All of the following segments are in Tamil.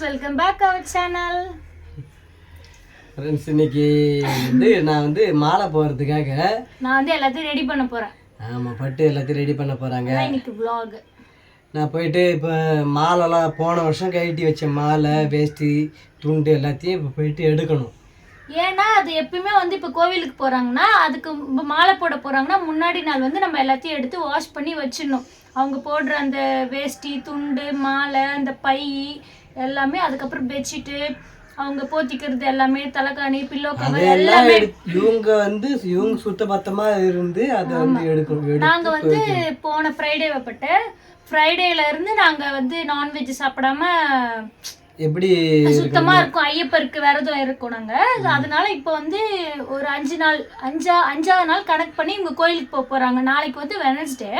Friends welcome back our channel friends இன்னைக்கு வந்து நான் வந்து மாலை போகிறதுக்காக நான் வந்து எல்லாத்தையும் ரெடி பண்ண போறேன். ஆமாம் பட்டு எல்லாத்தையும் ரெடி பண்ண போகிறாங்க இன்னைக்கு vlog. நான் போயிட்டு இப்போ மாலைலாம் போன வருஷம் கழட்டி வச்ச மாலை வேஷ்டி துண்டு எல்லாத்தையும் இப்போ போயிட்டு எடுக்கணும். ஏன்னா அது எப்பயுமே வந்து இப்போ கோவிலுக்கு போறாங்கன்னா அதுக்கு இப்ப மாலை போட போறாங்கன்னா முன்னாடி நாள் வந்து நம்ம எல்லாத்தையும் எடுத்து வாஷ் பண்ணி வச்சிடணும். அவங்க போடுற அந்த வேஷ்டி துண்டு மாலை அந்த பை எல்லாமே அதுக்கப்புறம் பெட்ஷீட்டு அவங்க போத்திக்கிறது எல்லாமே தலைக்காணி பில்லோ கவர் எல்லாமே. இவங்க வந்து இவங்க சுத்தபத்தமா இருந்து அதை வந்து எடுக்கணும் நாங்க வந்து போன ஃப்ரைடே வைப்பட்ட. ஃப்ரைடேல இருந்து நாங்க வந்து நான்வெஜ் சாப்பிடாம எப்படி சுத்தமா இருக்கும்? ஐயப்பருக்கு விரதம் இருக்கும் நாங்க. அதனால இப்போ வந்து ஒரு அஞ்சு நாள் அஞ்சா அஞ்சாவது நாள் கணக்கு பண்ணி இவங்க கோயிலுக்கு போக போறாங்க. நாளைக்கு வந்து வெனஸ்டே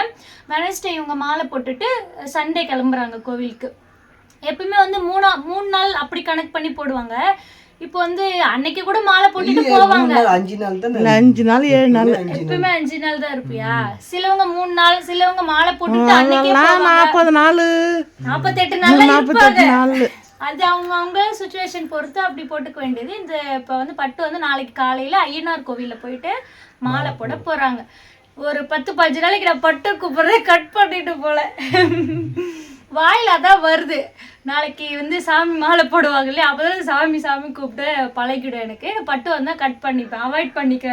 வெனஸ்டே இவங்க மாலை போட்டுட்டு சண்டே கிளம்புறாங்க கோவிலுக்கு. எப்பவுமே வந்து மூணா மூணு நாள் அப்படி கணக்கு பண்ணி போடுவாங்க. இப்போ வந்து அன்னைக்கு கூட மாலை போட்டுட்டு போவாங்க. நாள், அஞ்சு நாள் தான்? அஞ்சு நாள் ஏழு நாள். எப்பவுமே அஞ்சு நாள் தான் இருப்பியா? சிலவங்க மூணு நாள் சிலவங்க மாலை போட்டுட்டு அன்னைக்கே நாற்பது நாள். நாற்பத்தெட்டு இருப்பாங்க நாற்பத்தெட்டு நாள். அது அவங்க அவங்க சுச்சுவேஷன் பொறுத்து அப்படி போட்டுக்க வேண்டியது. இந்த இப்போ வந்து பட்டு வந்து நாளைக்கு காலையில ஐயனார் கோவில்ல போயிட்டு மாலை போட போறாங்க. ஒரு பத்து பதினஞ்சு நாளைக்கு நான் பட்டு கூப்பிடுறதே கட் பண்ணிட்டு போல. வாயில அதான் வருது. நாளைக்கு வந்து சாமி மாலை போடுவாங்க இல்லையா அப்பதான் சாமி சாமி கூப்பிட்டு பழகிடும் எனக்கு. பட்டு வந்தா கட் பண்ணிப்பேன் அவாய்ட் பண்ணிக்க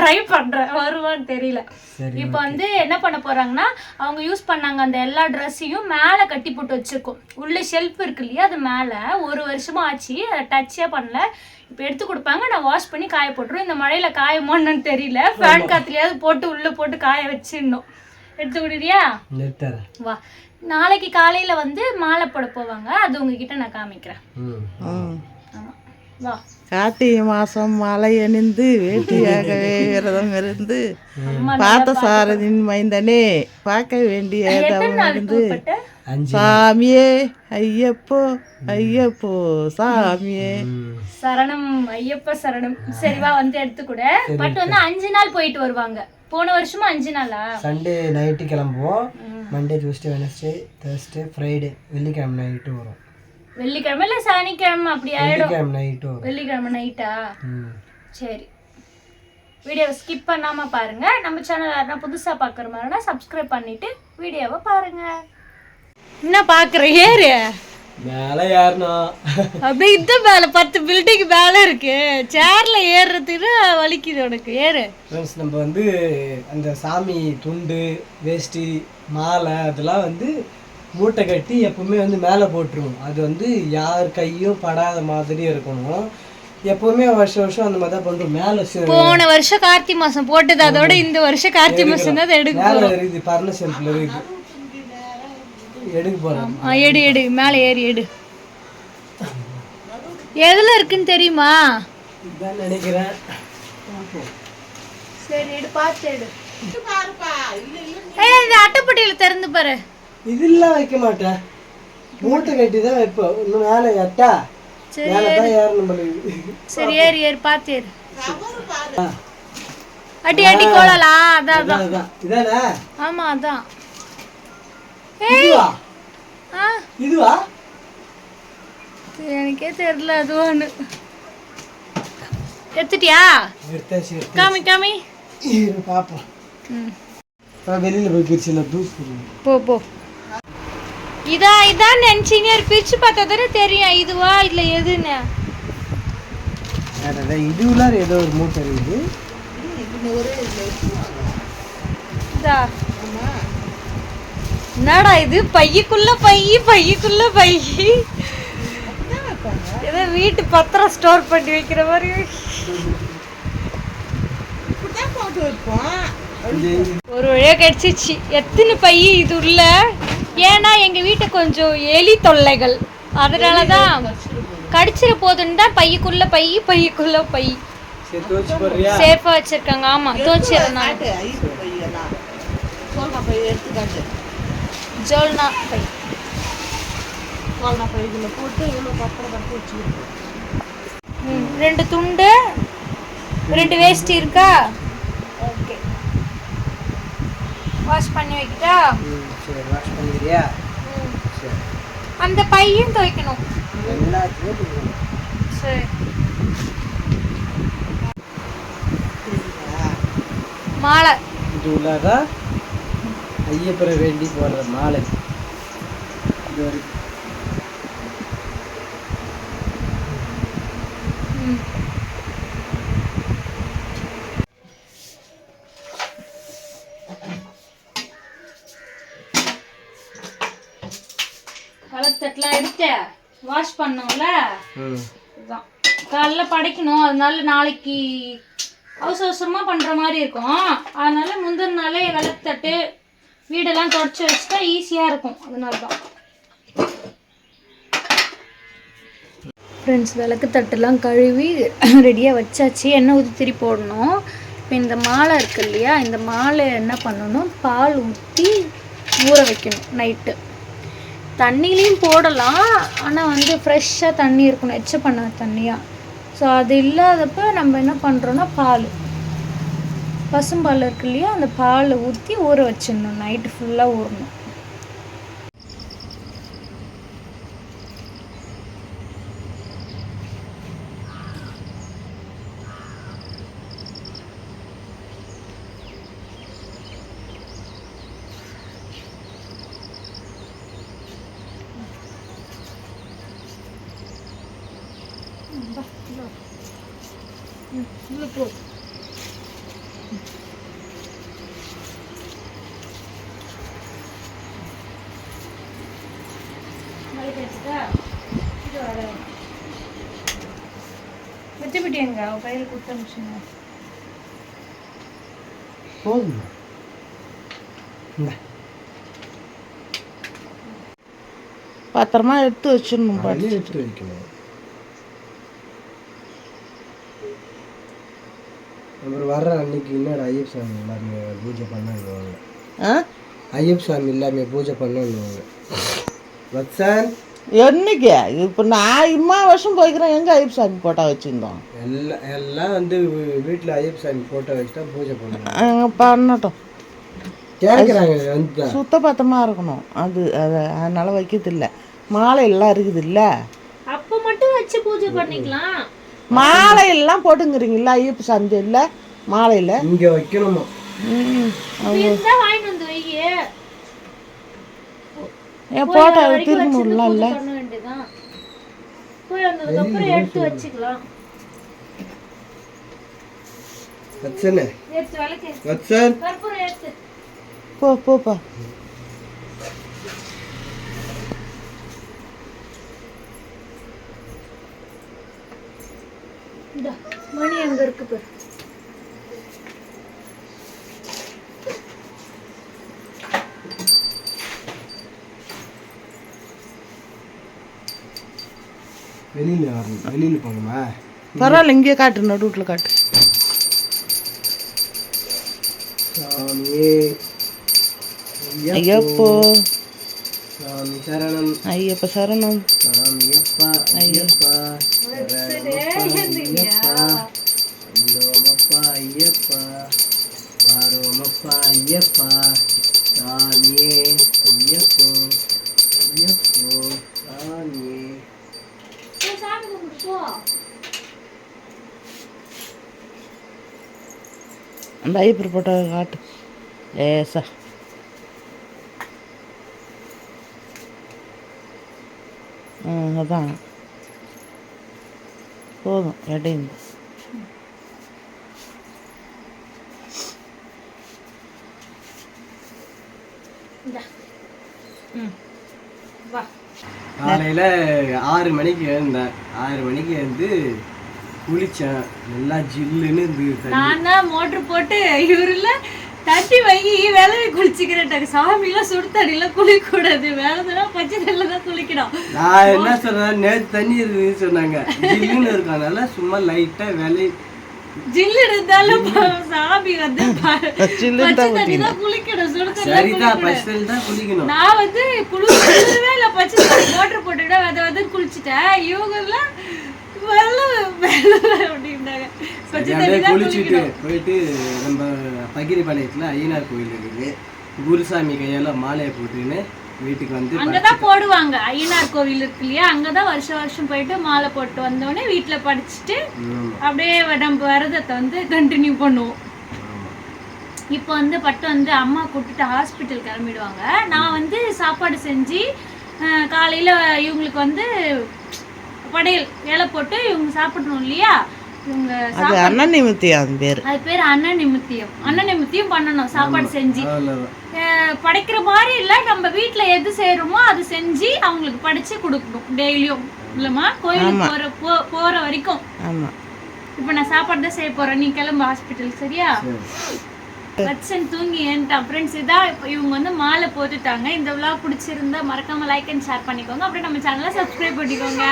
ட்ரை பண்றேன். வருவான்னு தெரியல. இப்போ வந்து என்ன பண்ண போறாங்கன்னா அவங்க யூஸ் பண்ணாங்க அந்த எல்லா ட்ரெஸ்ஸையும் மேலே கட்டி போட்டு வச்சிருக்கோம். உள்ள ஷெல்ஃப் இருக்கு இல்லையா அது மேலே. ஒரு வருஷமா ஆச்சு அதை டச்சே பண்ணல. இப்போ எடுத்து கொடுப்பாங்க நான் வாஷ் பண்ணி காய போட்டுருவோம் இந்த மழையில காயமான்னு தெரியல. ஃபேன் காத்துலயாவது போட்டு உள்ள போட்டு காய வச்சிடணும். எடுத்து விடுறியா? வா. நாளைக்கு காலையில வந்து மாலை போட போவாங்க. அது உங்ககிட்ட நான் காமிக்கிறேன். வா. கார்த்திகை மாசம் மழை அணிந்து வேட்டியாகவே விரதம் இருந்து பார்த்த சாரதின் மைந்தனே பார்க்க வேண்டிய இருந்து சாமியே ஐயப்போ ஐயப்போ சாமியே. சரணம் ஐயப்ப சரணம். சரி வா வந்து எடுத்துக்கூட. பட் வந்து அஞ்சு நாள் போயிட்டு வருவாங்க. போன வருஷமும் அஞ்சு நாளா? சண்டே நைட்டு கிளம்புவோம். Monday Tuesday Wednesday Thursday Friday வெள்ளிக்கிழமை நைட்டு வரும். வெள்ளிக்கிழமை இல்ல சனிக்கிழமை அப்படி ஆயிடும். வெள்ளிக்கிழமை நைட்டு வரும். வெள்ளிக்கிழமை நைட்டா ம். சரி. வீடியோவை ஸ்கிப் பண்ணாம பாருங்க. நம்ம சேனல் யாருன்னா புதுசா பாக்குற மாதிரினா சப்ஸ்கிரைப் பண்ணிட்டு வீடியோவை பாருங்க. என்ன பாக்குற? ஏறு. மேலே ஏறணும் அப்படியே இந்த மேல பத்து பில்டிங் மேல இருக்கு. சேர்ல ஏறுறதுக்கு வலிக்குது உனக்கு. ஏறு. ஃப்ரெண்ட்ஸ் நம்ம வந்து அந்த சாமி துண்டு வேஷ்டி மாலை அதெல்லாம் வந்து மூட்டை கட்டி எப்பவுமே வந்து மேலே போட்டுருவோம். அது வந்து யார் கையும் படாத மாதிரி இருக்கணும். எப்பவுமே வருஷம் வருஷம் அந்த மாதிரி தான் பண்ணுறோம் மேலே போன வருஷம் கார்த்தி மாசம் போட்டது அதோட இந்த வருஷம் கார்த்தி மாசம் தான் எடுக்க மேலே இருக்குது பர்ண ஷெல்ஃபில் இருக்குது எடுக்க போகிறோம் ஆ, எடு எடு மேலே ஏறி எடு. எதுல இருக்குன்னு தெரியுமா? இதுதான் நினைக்கிறேன். சரி எடு பார்த்து எடு. ஏய் இந்த அட்டைப்பட்டியில திறந்து பாரு. இதெல்லாம் வைக்க மாட்டேன். மூட்டை கட்டி தான் வைப்போம் இன்னும் மேலே எட்டா? சரி மேலே தான் ஏறணும் பண்ணுது சரி ஏறி ஏறி பார்த்து ஏறு. அடி அடி கோலலா. அதான் இதானே ஆமா அதான். இதுவா? எனக்கே தெரியல அது ஒன்று எடுத்துட்டியா? காமி காமி. இரு பார்ப்போம் ம். அப்புறம் வெளியில் போய் பிரிச்சு நான் தூக்கு போ போ. இதா இதான் நினச்சிங்க பிரிச்சு பார்த்தா தானே தெரியும் இதுவா இல்லை எதுன்னு. இதுவுல ஏதோ ஒரு மூட்டை இருக்குது. இதா. என்னடா இது? பையுக்குள்ள பையி பையுக்குள்ள பையி ஏதோ வீட்டு பத்திரம் ஸ்டோர் பண்ணி வைக்கிற மாதிரி. ஒரு வழியா கிடைச்சிச்சு. எத்தனை பை இது உள்ள? ஏன்னா எங்க வீட்டை கொஞ்சம் எலி தொல்லைகள். அதனால தான் கடிச்சிட போதுன்னு தான் பையுக்குள்ள பை பையுக்குள்ள பை. சேஃபா வச்சிருக்காங்க. ஆமா தோச்சிடுறேன் நான் ஜோல்னா பை ம், ரெண்டு துண்டு ரெண்டு வேஷ்டி இருக்கா? ஓகே. வாஷ் பண்ணி வைக்கிட்டா? சரி வாஷ் பண்ணிக்கிறியா. சரி. அந்த பையும் துவைக்கணும். எல்லாத்தையும். சரி. மாலை. ஐயப்பரை வேண்டி போடுற மாலை. இது வாஷ் பண்ணோம்ல? இதுதான் காலைல படைக்கணும். அதனால நாளைக்கு அவசர அவசரமாக பண்ணுற மாதிரி இருக்கும். அதனால முந்தின நாளே விளக்குத்தட்டு வீடெல்லாம் தொடச்சி வச்சுட்டா ஈஸியாக இருக்கும். அதனால தான் ஃப்ரெண்ட்ஸ் விளக்கு தட்டெல்லாம் கழுவி ரெடியாக வச்சாச்சு. எண்ணெய் ஊற்றி திரி போடணும். இப்போ இந்த மாலை இருக்கு இல்லையா? இந்த மாலை என்ன பண்ணணும்? பால் ஊற்றி ஊற வைக்கணும் நைட்டு தண்ணிலையும் போடலாம். ஆனால் வந்து ஃப்ரெஷ்ஷாக தண்ணி இருக்கணும். எச்ச பண்ண தண்ணியாக ஸோ அது இல்லாதப்ப நம்ம என்ன பண்ணுறோன்னா பால். பசும்பால் இருக்கு இல்லையா அந்த பாலை ஊற்றி ஊற வச்சிடணும். நைட்டு ஃபுல்லாக ஊறணும். Look, look. எங்க? அவ கையில் கொடுத்து அனுப்பிச்சுங்க. போதும்? இந்த. பத்திரமா எடுத்து வச்சிடணும் பாட்டி எடுத்து வைக்கணும். அப்புறம் வர்ற அன்னைக்கு இன்னொரு ஐயப்ப சாமி எல்லாமே பூஜை பண்ணுவாங்க ஆ? ஐயப்ப சாமி எல்லாமே பூஜை பண்ணுவாங்க வத்சன். என்னைக்கு? இப்போ நான் இம்மா வருஷம் போய்க்கிறேன். எங்கே ஐப் சாமி போட்டா வச்சுருந்தோம்? எல்லாம் எல்லாம் வந்து வீட்டில் ஐயப்ப சாமி ஃபோட்டோ வச்சுட்டா பூஜை பண்ணுவாங்க அங்கே பண்ணட்டும். கேட்குறாங்க சுத்த பத்தமாக இருக்கணும். அது அது அதனால் வைக்கிறது இல்லை மாலை எல்லாம் இருக்குது இல்லை அப்போ மட்டும் வச்சு பூஜை பண்ணிக்கலாம். மாலை எல்லாம் போட்டுங்கிறீங்களா ஐயப்ப சந்தையில் மாலையில்? இங்கே வைக்கணுமா? ம் இருந்தா வாங்கிட்டு வந்து வை ஏன் போட்டோ திரும்பலாம் இல்லை போய் எடுத்து வச்சுக்கலாம். போ போப்பா மணி அங்க இருக்கு பாரு. வெளியில் வரணும். வெளியில் போகணுமா? பரவாயில்ல இங்கேயே காட்டு நடுவில் காட்டு. ஐயப்போ. சரணம். ஐயப்ப சரணம். ஐயப்பா. ஐயப்பா. வந்தோமப்பா ஐயப்பா. வாரோமப்பா ஐயப்பா. சாமியே ஐயப்போ. ஐயப்போ சாமியே. ஐயப்பர் போட்டோ காட்டு. லேசா. ம் அதான். போதும் இடைந்து ம். காலையில் ஆறு மணிக்கு எழுந்தேன். ஆறு மணிக்கு எழுந்து குளித்தேன் நல்லா ஜில்லுன்னு இருந்தது தண்ணி. நான் தான் மோட்டர் போட்டு இவருல தண்ணி வாங்கி விளவி குளிச்சுக்கிறேன் சாமிலாம் சுடு தண்ணிலாம் குளிக்கக்கூடாது. வேறதெல்லாம் பச்சை தண்ணியில் தான் குளிக்கணும். நான் என்ன சொல்றேன்? நேற்று தண்ணி இருக்குதுன்னு சொன்னாங்க. ஜில்லுன்னு இருக்கனால சும்மா லைட்டாக விலை ஜில்லு இருந்தாலும் சாமி வந்து குளிக்கணும். சுடு தண்ணி சரிதான் ஃபர்ஸ்ட் தான் குளிக்கணும். நான் வந்து குளிர் குளிரவே இல்லை பச்சை தண்ணி மோட்டர் போட்டுக்கிட்டா வெத வெத குளிச்சுட்டேன். இவங்க எல்லாம் வெள்ளம் வெள்ளம் அப்படின்னாங்க. பச்சை சரி, தண்ணி அப்படியே தான் குளிச்சுட்டு போயிட்டு நம்ம பகிரிபாளையத்தில் ஐயனார் கோயில் இருக்குது. குருசாமி கையால் மாலையை போட்டுன்னு வீட்டுக்கு வந்து அங்கதான் போடுவாங்க. ஐயனார் கோவில் இருக்கு இல்லையா? அங்கதான் வருஷம் வருஷம் போயிட்டு மாலை போட்டு வந்தோடனே வீட்டுல படிச்சுட்டு. அப்படியே நம்ம விரதத்தை வந்து கண்டினியூ பண்ணுவோம். இப்போ வந்து பட்டு வந்து அம்மா கூப்பிட்டுட்டு ஹாஸ்பிட்டல் கிளம்பிடுவாங்க. நான் வந்து சாப்பாடு செஞ்சு காலையில இவங்களுக்கு வந்து படையல் இலை போட்டு இவங்க சாப்பிடணும் இல்லையா? அது அண்ணன் நிமித்தி அது பேர். அது பேர் அண்ணன் நிமித்தியம் அண்ணன் நிமித்தியம் பண்ணணும் சாப்பாடு செஞ்சு. படைக்கிற மாதிரி இல்ல நம்ம வீட்ல எது செய்யறோமோ அது செஞ்சு அவங்களுக்கு படிச்சு கொடுக்கணும் டெய்லியும். இல்லம்மா? கோயிலுக்கு போற போ- போற வரைக்கும். ஆமாம் இப்போ நான் சாப்பாடு தான் செய்ய போறேன். நீ கிளம்பு ஹாஸ்பிட்டல் சரியா? சரி. வச்சன் தூங்கி ஏன்ட்டான் ஃப்ரெண்ட்ஸ் இதான் இப்போ இவங்க வந்து மாலை போட்டுட்டாங்க. இந்த விழா பிடிச்சிருந்தா மறக்காம லைக் அண்ட் ஷேர் பண்ணிக்கோங்க. அப்படியே நம்ம சேனலை சப்ஸ்கிரைப் பண்ணிக்கோங்க.